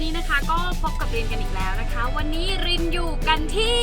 วันนี้นะคะก็พบกับรินกันอีกแล้วนะคะ วันนี้รินอยู่กันที่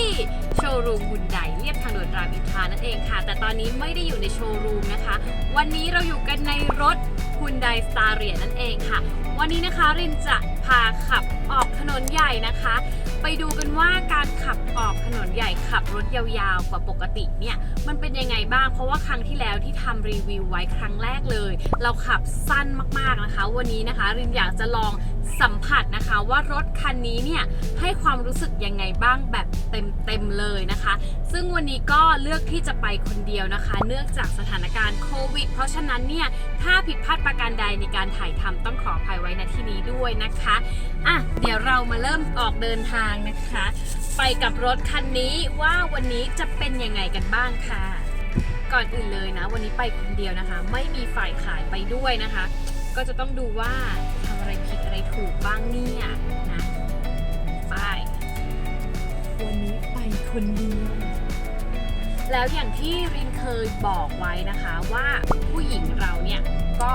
โชว์รูมฮุนไดเรียบทางด่วนรามอินทรานั่นเองค่ะ แต่ตอนนี้ไม่ได้อยู่ในโชว์รูมนะคะ วันนี้เราอยู่กันในรถฮุนไดสตาร์เรียนั่นเองค่ะ วันนี้นะคะรินจะพาขับออกถนนใหญ่นะคะ ไปดูกันว่าการขับออกถนนใหญ่ขับรถยาวๆกว่าปกติเนี่ยมันเป็นยังไงบ้างเพราะว่าครั้งที่แล้วที่ทำรีวิวไว้ครั้งแรกเลย เราขับสั้นมากๆนะคะ วันนี้นะคะรินอยากจะลอง สัมผัสนะคะว่ารถคันนี้เนี่ยให้ความรู้สึกยังไงบ้างแบบเต็มๆเลยนะคะ ซึ่งวันนี้ก็เลือกที่จะไปคนเดียวนะคะ เนื่องจากสถานการณ์โควิด เพราะฉะนั้นเนี่ยถ้าผิดพลาดประการใดในการถ่ายทำต้องขออภัยไว้ณที่นี้ด้วยนะคะอะเดี๋ยวเรามาเริ่มออกเดินทางนะคะ ไปกับรถคันนี้ว่าวันนี้จะเป็นยังไงกันบ้างค่ะ ก่อนอื่นเลยนะ วันนี้ไปคนเดียวนะคะ ไม่มีฝ่ายขายไปด้วยนะคะ ก็จะต้องดูว่าทำอะไรผิดอะไรถูกบ้างเนี่ยนะไปวันนี้ไปคนเดียวแล้วอย่างที่รินเคยบอกไว้นะคะว่าผู้หญิงเราเนี่ยก็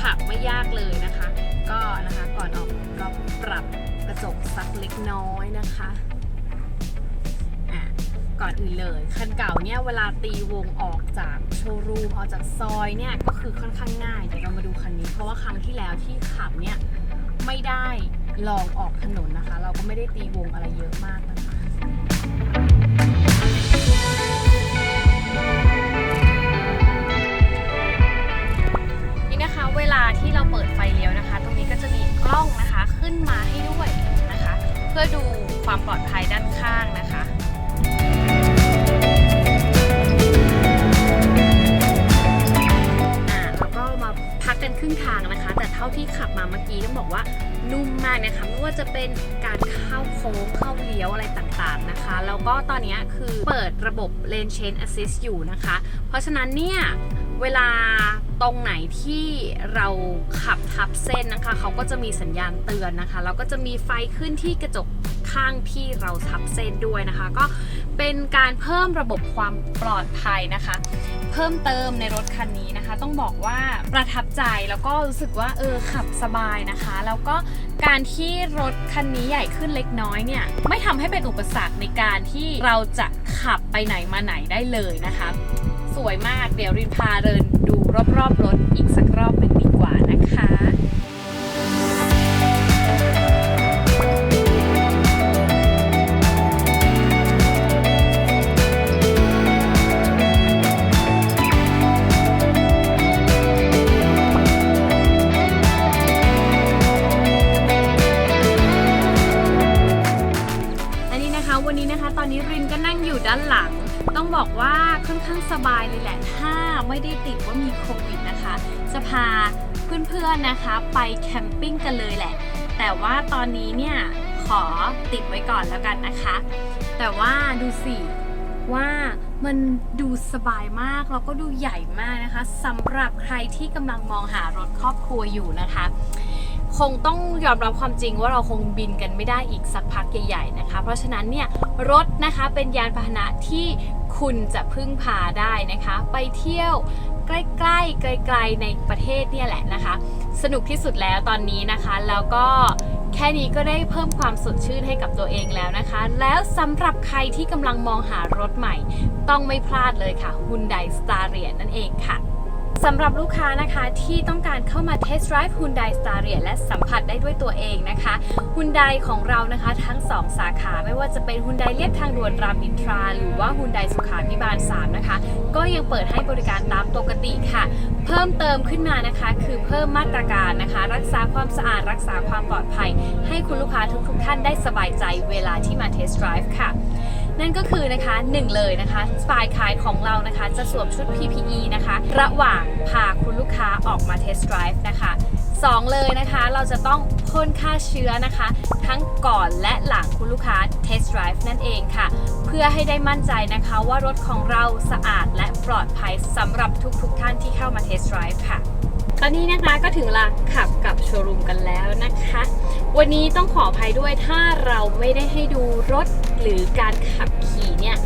ขับไม่ยากเลยนะคะ ก็นะคะก่อนออกก็ปรับกระจกสักเล็กน้อยนะคะอะ ก่อนอื่นเลย คันเก่าเนี่ยเวลาตีวงออกจากโชว์รูมออกจากซอยเนี่ยก็คือค่อนข้างง่ายเดี๋ยวเรามาดูคันนี้ เพราะว่าครั้งที่แล้วที่ขับเนี่ยไม่ได้ลองออกถนนนะคะ เราก็ไม่ได้ตีวงอะไรเยอะมากนะคะนี่นะคะเวลาที่เราเปิดไฟเลี้ยวนะคะ ตรงนี้ก็จะมีกล้องนะคะขึ้นมาให้ด้วยนะคะ เพื่อดูความปลอดภัยด้านข้างนะคะ รึ่งทางนะคะ แต่เท่าที่ขับมาเมื่อกี้ต้องบอกว่านุ่มมากนะคะไม่ว่าจะเป็นการเข้าโค้งเข้าเลี้ยวอะไรต่างๆนะคะ แล้วก็ตอนนี้คือเปิดระบบ Lane Change Assist อยู่นะคะ เพราะฉะนั้นเนี่ยเวลาตรงไหนที่เราขับทับเส้นนะคะ เขาก็จะมีสัญญาณเตือนนะคะแล้วก็จะมีไฟขึ้นที่กระจกข้างที่เราทับเส้นด้วยนะคะ ก็เป็นการเพิ่มระบบความปลอดภัยนะคะ เพิ่มเติมในรถคันนี้นะคะ ต้องบอกว่าประทับใจแล้วก็รู้สึกว่าเออขับสบายนะคะ แล้วก็การที่รถคันนี้ใหญ่ขึ้นเล็กน้อยเนี่ยไม่ทำให้เป็นอุปสรรคในการที่เราจะขับไปไหนมาไหนได้เลยนะคะ สวยมากเดี๋ยวรินพาเดินดูรอบๆรถอีกสักรอบหนึ่งดีกว่านะคะ ต้องบอกว่าค่อนข้างสบายเลยแหละ ถ้าไม่ได้ติดว่ามีโควิดนะคะ จะพาเพื่อนๆนะคะไปแคมปิ้งกันเลยแหละ แต่ว่าตอนนี้เนี่ยขอติดไว้ก่อนแล้วกันนะคะ แต่ว่าดูสิว่ามันดูสบายมากแล้วก็ดูใหญ่มากนะคะสำหรับใครที่กำลังมองหารถครอบครัวอยู่นะคะ คงต้องยอมรับความจริงว่าเราคงบินกันไม่ได้อีกสักพักใหญ่ๆนะคะ เพราะฉะนั้นเนี่ยรถนะคะเป็นยานพาหนะที่คุณจะพึ่งพาได้นะคะ ไปเที่ยวใกล้ๆไกลๆในประเทศเนี่ยแหละนะคะ สนุกที่สุดแล้วตอนนี้นะคะ แล้วก็แค่นี้ก็ได้เพิ่มความสดชื่นให้กับตัวเองแล้วนะคะ แล้วสำหรับใครที่กำลังมองหารถใหม่ ต้องไม่พลาดเลยค่ะ Hyundai Staria นั่นเองค่ะ สำหรับลูกค้านะคะที่ต้องการเข้ามาเทสต์ไดรฟ์ Hyundai Staria และสัมผัสได้ด้วยตัวเองนะคะ Hyundai ของเรานะคะทั้ง 2 สาขาไม่ว่าจะเป็น Hyundai เลียบทางด่วนรามอินทรา หรือว่า Hyundai สุขาพิบาล 3 นะคะ ก็ยังเปิดให้บริการตามปกติค่ะ เพิ่มเติมขึ้นมานะคะ คือเพิ่มมาตรการนะคะ รักษาความสะอาดรักษาความปลอดภัย ให้คุณลูกค้าทุกๆท่านได้สบายใจเวลาที่มาเทสต์ไดรฟ์ค่ะ นั่นก็คือนะคะหนึ่งเลยนะคะฝ่ายขายของเรานะคะจะสวมชุด PPE นะคะ ระหว่างพาคุณลูกค้าออกมาเทสต์ไดรฟ์นะคะสองเลยนะคะ เราจะต้องพ่นฆ่าเชื้อนะคะ ทั้งก่อนและหลังคุณลูกค้าเทสต์ไดรฟ์นั่นเองค่ะ เพื่อให้ได้มั่นใจนะคะว่ารถของเราสะอาดและปลอดภัยสำหรับทุกๆท่านที่เข้ามาเทสต์ไดรฟ์ค่ะ อนนี้นะคะก็ถึงเวลาขับกับโชว์รูมกันแล้วนะคะ วันนี้ต้องขออภัยด้วยถ้าเราไม่ได้ให้ดูรถหรือการขับขี่เนี่ย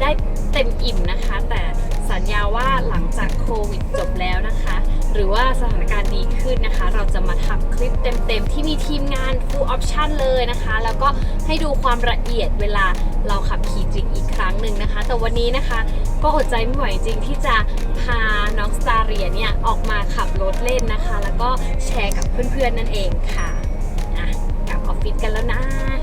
ได้เต็มอิ่มนะคะ แต่สัญญาว่าหลังจากโควิด รือว่าสถานการณ์ดีขึ้นนะคะ เราจะมาทำคลิปเต็มๆ ที่มีทีมงาน full option เลยนะคะ แล้วก็ให้ดูความละเอียดเวลาเราขับขี่จริงอีกครั้งหนึ่งนะคะ แต่วันนี้นะคะก็อดใจไม่ไหวจริงที่จะพาน้องสตาเรียเนี่ยออกมาขับรถเล่นนะคะ แล้วก็แชร์กับเพื่อนๆนั่นเองค่ะอะกลับออฟฟิศกันแล้วนะ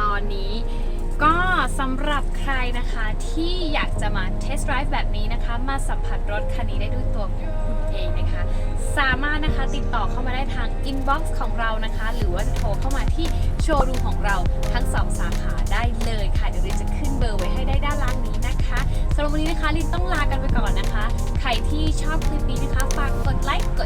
ตอนนี้ ก็สำหรับใครนะคะที่อยากจะมาเทสต์ไดรฟ์แบบนี้นะคะ มาสัมผัสรถคันนี้ได้ด้วยตัวคุณเองนะคะ สามารถนะคะติดต่อเข้ามาได้ทางอินบ็อกซ์ของเรานะคะ หรือว่าจะโทรเข้ามาที่โชว์รูมของเราทั้งสองสาขาได้เลยค่ะ เดี๋ยวลินจะขึ้นเบอร์ไว้ให้ได้ด้านล่างนี้นะคะสำหรับวันนี้นะคะลินต้องลากันไปก่อนนะคะ ใครที่ชอบคลิปนี้นะคะฝากกดไลค์กด